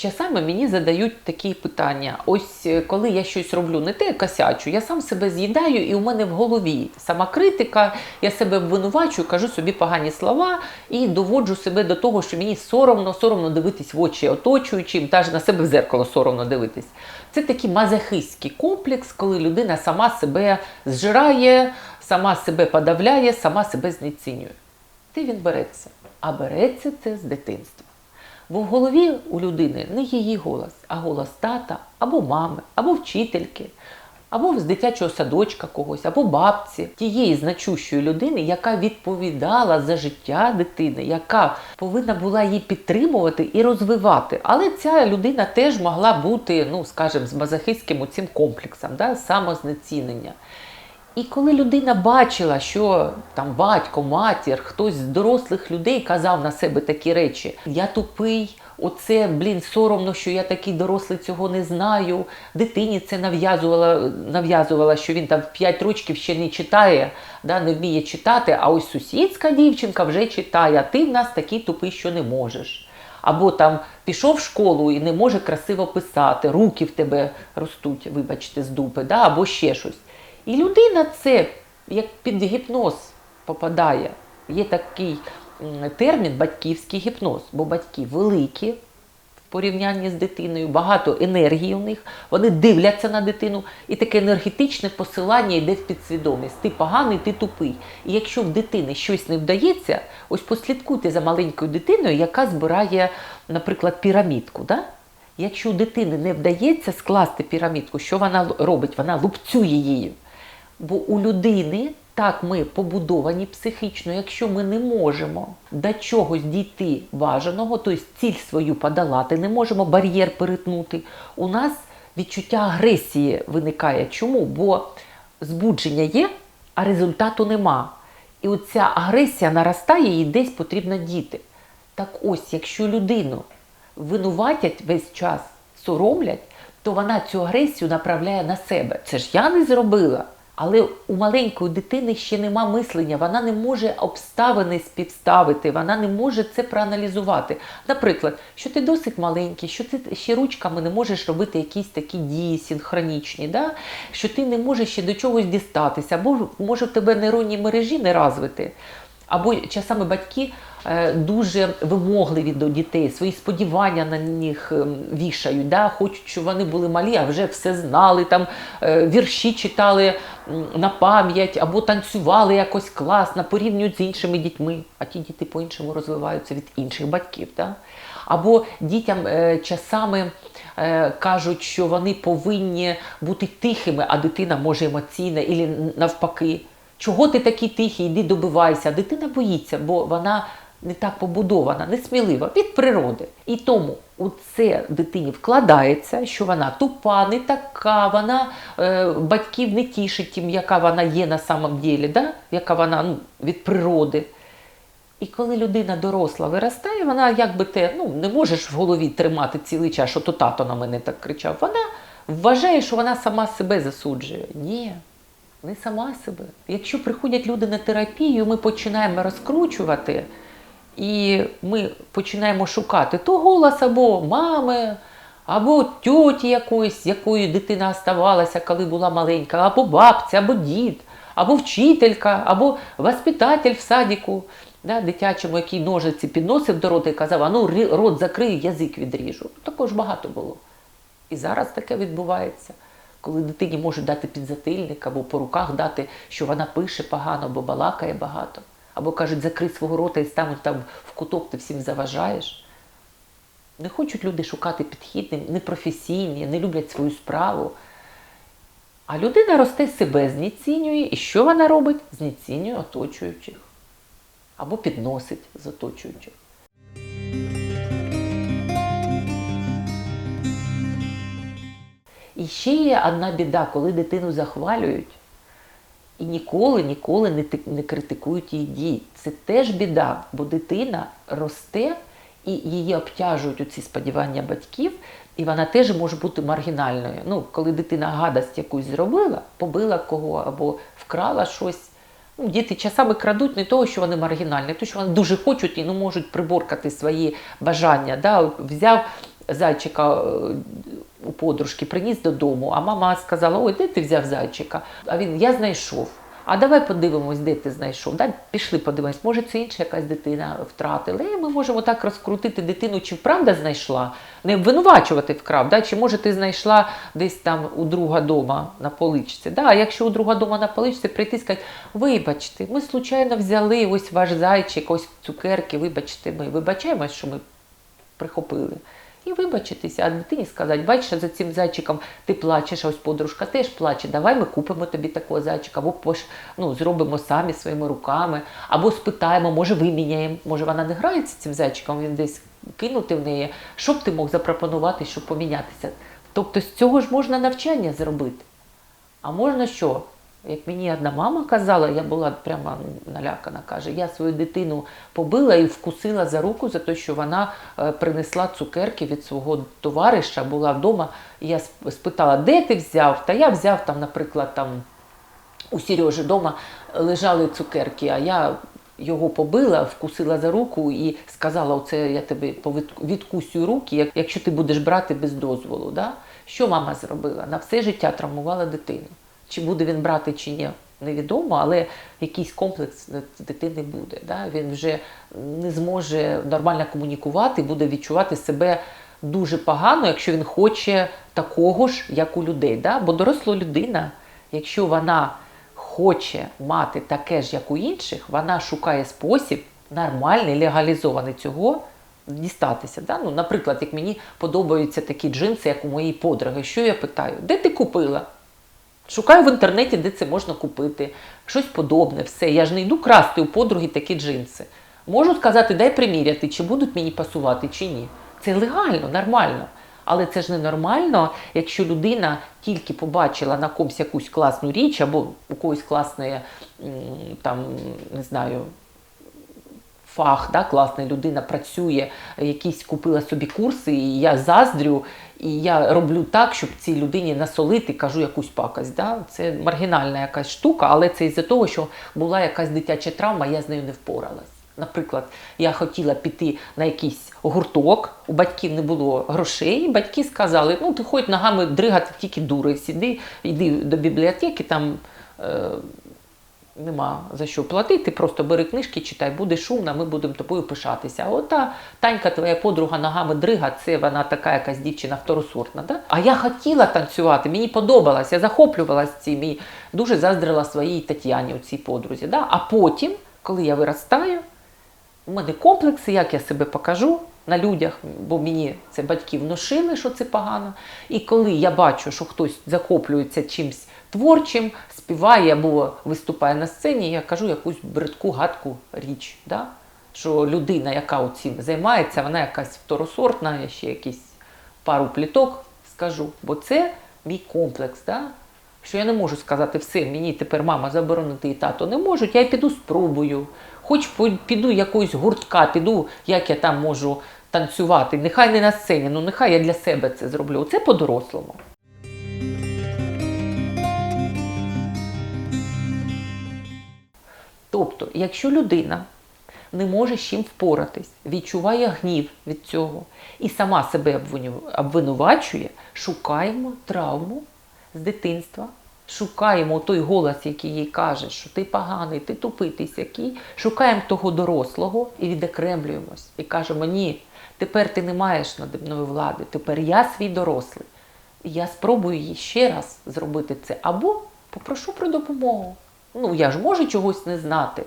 Часами мені задають такі питання. Ось е, коли я щось роблю не те, косячу, я сам себе з'їдаю, і у мене в голові сама критика, я себе обвинувачую, кажу собі погані слова і доводжу себе до того, що мені соромно, соромно дивитись в очі оточуючим, навіть на себе в зеркало соромно дивитись. Це такий мазохистський комплекс, коли людина сама себе зжирає, сама себе подавляє, сама себе знецінює. Де він береться? А береться це з дитинства. Бо в голові у людини не її голос, а голос тата, або мами, або вчительки, або з дитячого садочка когось, або бабці, тієї значущої людини, яка відповідала за життя дитини, яка повинна була її підтримувати і розвивати. Але ця людина теж могла бути, ну скажімо, з мазохистським цим комплексом, да, самознецінення. І коли людина бачила, що там батько, матір, хтось з дорослих людей казав на себе такі речі: я тупий, оце, блін, соромно, що я такий дорослий цього не знаю. Дитині це нав'язувала, нав'язувала, що він там в 5 років ще не читає, да, не вміє читати, а ось сусідська дівчинка вже читає, а ти в нас такий тупий, що не можеш. Або там пішов в школу і не може красиво писати, руки в тебе ростуть, вибачте, з дупи, да, або ще щось. І людина це як під гіпноз попадає. Є такий термін батьківський гіпноз, бо батьки великі в порівнянні з дитиною, багато енергії у них, вони дивляться на дитину, і таке енергетичне посилання йде в підсвідомість. Ти поганий, ти тупий. І якщо в дитини щось не вдається, ось послідкуйте за маленькою дитиною, яка збирає, наприклад, пірамідку. Да? Якщо дитини не вдається скласти пірамідку, що вона робить? Вона лупцює її. Бо у людини так ми побудовані психічно, якщо ми не можемо до чогось дійти бажаного, тобто ціль свою подолати, не можемо бар'єр перетнути, у нас відчуття агресії виникає. Чому? Бо збудження є, а результату нема. І оця агресія наростає і десь потрібно діти. Так ось, якщо людину винуватять весь час, соромлять, то вона цю агресію направляє на себе. Це ж я не зробила. Але у маленької дитини ще нема мислення, вона не може обставини співставити, вона не може це проаналізувати. Наприклад, що ти досить маленький, що ти ще ручками не можеш робити якісь такі дії синхронічні, да? що ти не можеш ще до чогось дістатися, або може в тебе нейронні мережі не розвити. Або часами батьки дуже вимогливі до дітей, свої сподівання на них ем, вішають, да? хочуть, щоб вони були малі, а вже все знали, там е, вірші читали на пам'ять, або танцювали якось класно, порівнюють з іншими дітьми, а ті діти по-іншому розвиваються від інших батьків. Да? Або дітям е, часами е, кажуть, що вони повинні бути тихими, а дитина може емоційна, і навпаки. Чого ти такий тихий, йди добивайся. Дитина боїться, бо вона не так побудована, не смілива від природи. І тому у це дитині вкладається, що вона тупа, не така, вона е, батьків не тішить тим, яка вона є на самом ділі, да? яка вона ну, від природи. І коли людина доросла виростає, вона якби те ну, не можеш в голові тримати цілий час, що то тато на мене так кричав. Вона вважає, що вона сама себе засуджує. Ні, не сама себе. Якщо приходять люди на терапію, ми починаємо розкручувати, і ми починаємо шукати то голос або мами, або тьоті якоїсь, якою дитина оставалася, коли була маленька, або бабця, або дід, або вчителька, або воспитатель в садіку да, дитячому, який ножиці підносив до рота і казав, а ну рот закрию, язик відріжу. Також багато було. І зараз таке відбувається. Коли дитині можуть дати підзатильник або по руках дати, що вона пише погано, або балакає багато, або кажуть, закрий свого рота і стануть там в куток, ти всім заважаєш. Не хочуть люди шукати підхід, непрофесійні, не люблять свою справу. А людина росте себе, знецінює, і що вона робить? Знецінює оточуючих або підносить з оточуючих. І ще є одна біда, коли дитину захвалюють і ніколи, ніколи не, не критикують її дії. Це теж біда, бо дитина росте і її обтяжують оці сподівання батьків, і вона теж може бути маргінальною. Ну, коли дитина гадость якусь зробила, побила кого або вкрала щось. Ну, діти часами крадуть не того, що вони маргінальні, а тому, що вони дуже хочуть і не можуть приборкати свої бажання. Да? Взяв зайчика е, у подружки, приніс додому, а мама сказала: Ой, де ти взяв зайчика? А він я знайшов. А давай подивимось, де ти знайшов. Да? Пішли подивимось, може це інша якась дитина втратила. І ми можемо так розкрутити дитину, чи вправда знайшла, не обвинувачувати вкрав, да? чи може ти знайшла десь там у друга дома на поличці. Да? А якщо у друга дома на поличці прийти і сказати, вибачте, ми случайно взяли ось ваш зайчик, ось цукерки, вибачте, ми вибачаємось, що ми прихопили. І вибачитися, а дитині сказати, бачиш, за цим зайчиком ти плачеш, а ось подружка теж плаче. Давай ми купимо тобі такого зайчика, або пош, ну, зробимо самі своїми руками, або спитаємо, може виміняємо, може вона не грається цим зайчиком, він десь кинути в неї. Що б ти мог запропонувати, щоб помінятися? Тобто з цього ж можна навчання зробити. А можна що? Як мені одна мама казала, я була прямо налякана, каже, я свою дитину побила і вкусила за руку за те, що вона е, принесла цукерки від свого товариша, була вдома. І я спитала, де ти взяв? Та я взяв там, наприклад, там у Сережі вдома лежали цукерки, а я його побила, вкусила за руку і сказала: оце я тебе відкусю руки, якщо ти будеш брати без дозволу. Да? Що мама зробила? На все життя травмувала дитину. Чи буде він брати, чи ні, невідомо, але якийсь комплекс дитини буде. Да? Він вже не зможе нормально комунікувати, буде відчувати себе дуже погано, якщо він хоче такого ж, як у людей. Да? Бо доросла людина, якщо вона хоче мати таке ж, як у інших, вона шукає спосіб нормальний, легалізований цього дістатися. Да? Ну, наприклад, як мені подобаються такі джинси, як у моїй подруги, що я питаю, де ти купила? Шукаю в інтернеті, де це можна купити, щось подобне, все. Я ж не йду красти у подруги такі джинси. Можу сказати, дай приміряти, чи будуть мені пасувати, чи ні. Це легально, нормально. Але це ж не нормально, якщо людина тільки побачила на комусь якусь класну річ, або у когось класне, там, не знаю, фах, да, класна людина працює, якісь купила собі курси, і я заздрю, і я роблю так, щоб цій людині насолити, кажу якусь пакость. Да? Це маргінальна якась штука, але це із-за того, що була якась дитяча травма, я з нею не впоралась. Наприклад, я хотіла піти на якийсь гурток, у батьків не було грошей, і батьки сказали, ну ти ходь ногами дригати тільки дури, сіди, йди до бібліотеки, там е, нема за що платити, просто бери книжки, читай, буде шумно, ми будемо тобою пишатися. А ота Танька, твоя подруга ногами дрига, це вона така якась дівчина второсортна. Да? А я хотіла танцювати, мені подобалось, я захоплювалася цим і дуже заздрила своїй Тетяні, цій подрузі. Да? А потім, коли я виростаю, у мене комплекси, як я себе покажу на людях, бо мені це батьки внушили, що це погано. І коли я бачу, що хтось захоплюється чимось творчим, співає або виступає на сцені, я кажу якусь бридку, гадку річ. Да? Що людина, яка цим займається, вона якась второсортна, я ще якісь пару пліток скажу. Бо це мій комплекс. Да? Що я не можу сказати, все, мені тепер мама заборонити і тато не можуть, я піду спробую. Хоч піду якоїсь гуртка, піду, як я там можу танцювати. Нехай не на сцені, ну нехай я для себе це зроблю. Це по-дорослому. Тобто, якщо людина не може з чим впоратись, відчуває гнів від цього і сама себе обвинувачує, шукаємо травму з дитинства, шукаємо той голос, який їй каже, що ти поганий, ти тупий, ти сякий, шукаємо того дорослого і відокремлюємось. І кажемо, ні, тепер ти не маєш над мною влади, тепер я свій дорослий. Я спробую їй ще раз зробити це. Або попрошу про допомогу. Ну, я ж можу чогось не знати.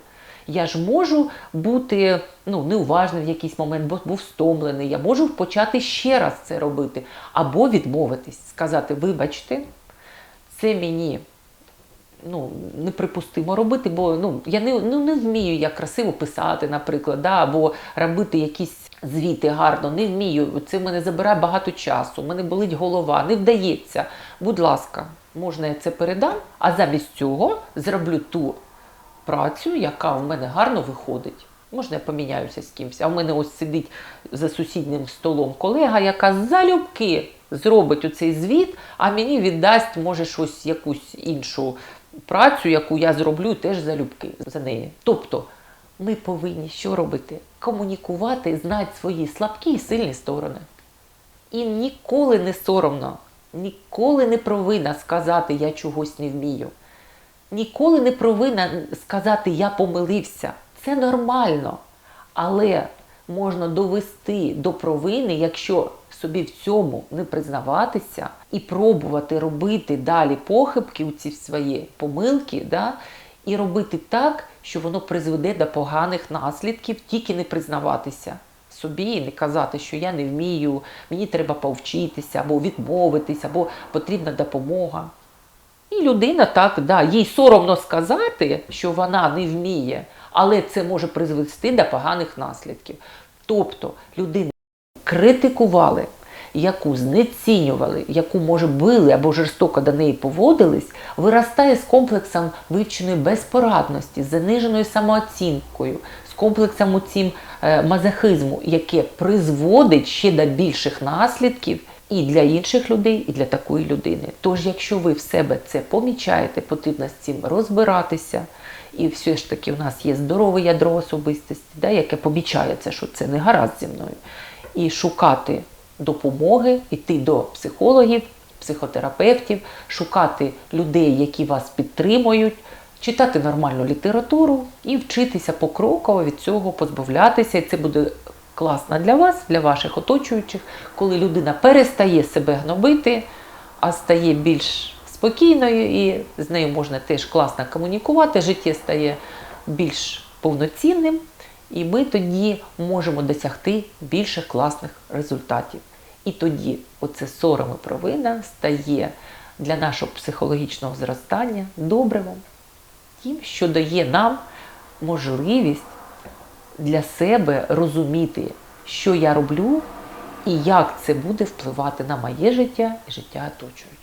Я ж можу бути ну, неуважним в якийсь момент, бо був стомлений. Я можу почати ще раз це робити. Або відмовитись, сказати, вибачте, це мені ну, неприпустимо робити, бо ну, я не, ну, не вмію як красиво писати, наприклад, да, або робити якісь звіти гарно, не вмію. Це в мене забирає багато часу, в мене болить голова, не вдається. Будь ласка, можна я це передам, а замість цього зроблю ту працю, яка в мене гарно виходить. Можна я поміняюся з кимось. А в мене ось сидить за сусіднім столом колега, яка залюбки зробить оцей звіт, а мені віддасть, може, щось якусь іншу працю, яку я зроблю теж залюбки за неї. Тобто ми повинні що робити? Комунікувати, знати свої слабкі і сильні сторони. І ніколи не соромно, ніколи не провина сказати я чогось не вмію. Ніколи не провина сказати я помилився. Це нормально. Але можна довести до провини, якщо собі в цьому не признаватися і пробувати робити далі похибки у ці свої помилки, да, і робити так, що воно призведе до поганих наслідків, тільки не признаватися собі і не казати, що я не вмію, мені треба повчитися, або відмовитися, або потрібна допомога. І людина так, да, їй соромно сказати, що вона не вміє, але це може призвести до поганих наслідків. Тобто людина критикували, яку знецінювали, яку може били або жорстоко до неї поводились, виростає з комплексом вивченої безпорадності, з заниженою самооцінкою, з комплексом цим мазохизму, яке призводить ще до більших наслідків і для інших людей, і для такої людини. Тож, якщо ви в себе це помічаєте, потрібно з цим розбиратися. І все ж таки в нас є здорове ядро особистості, да, яке помічає що це не гаразд зі мною. І шукати допомоги, йти до психологів, психотерапевтів, шукати людей, які вас підтримують, читати нормальну літературу і вчитися покроково від цього позбавлятися. І це буде класно для вас, для ваших оточуючих, коли людина перестає себе гнобити, а стає більш спокійною і з нею можна теж класно комунікувати, життя стає більш повноцінним, і ми тоді можемо досягти більше класних результатів. І тоді оце сором і провина стає для нашого психологічного зростання добривом, тим, що дає нам можливість для себе розуміти, що я роблю і як це буде впливати на моє життя і життя оточуючих.